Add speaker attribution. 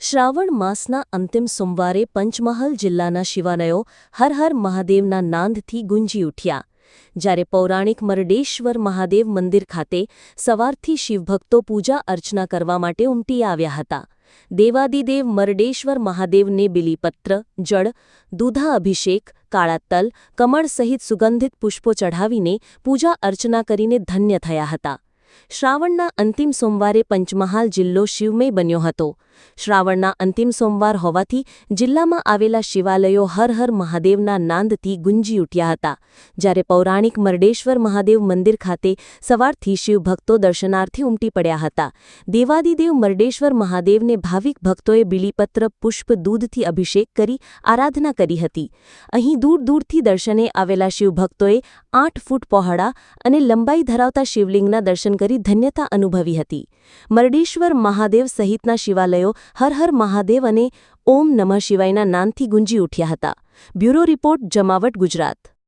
Speaker 1: શ્રાવણ માસના અંતિમ સોમવારે પંચમહાલ જિલ્લાના શિવાલયો હર હર મહાદેવના નાંદથી ગુંજી ઉઠ્યા. જ્યારે પૌરાણિક મરડેશ્વર મહાદેવ મંદિર ખાતે સવારથી શિવભક્તો પૂજા અર્ચના કરવા માટે ઉમટી આવ્યા હતા. દેવાદિદેવ મરડેશ્વર મહાદેવને બિલીપત્ર, જળ દૂધા અભિષેક કાળા તલ કમળ સહિત સુગંધિત પુષ્પો ચઢાવીને પૂજા અર્ચના કરીને ધન્ય થયા હતા. શ્રાવણના અંતિમ સોમવારે પંચમહાલ જિલ્લો શિવમય બન્યો હતો. શ્રાવણના અંતિમ સોમવાર હોવાથી જિલ્લામાં આવેલા શિવાલયો હર હર મહાદેવના નાંદથી ગુંજી ઉઠ્યા હતા. જ્યારે પૌરાણિક મરડેશ્વર મહાદેવ મંદિર ખાતે સવારથી શિવભક્તો દર્શનાર્થે ઉમટી પડ્યા હતા. દેવાદિદેવ મરડેશ્વર મહાદેવને ભાવિક ભક્તોએ બિલીપત્ર, પુષ્પ, દૂધથી અભિષેક કરી આરાધના કરી હતી. અહીં દૂર દૂરથી દર્શને આવેલા શિવભક્તોએ આઠ ફૂટ પહોળા અને લંબાઈ ધરાવતા શિવલિંગના દર્શન કરી ધન્યતા અનુભવી હતી. મરડેશ્વર મહાદેવ સહિતના શિવાલયો હર હર મહાદેવ અને ઓમ નમઃ શિવાયના નામથી ગુંજી ઉઠ્યા હતા. બ્યુરો રિપોર્ટ, જમાવટ, ગુજરાત.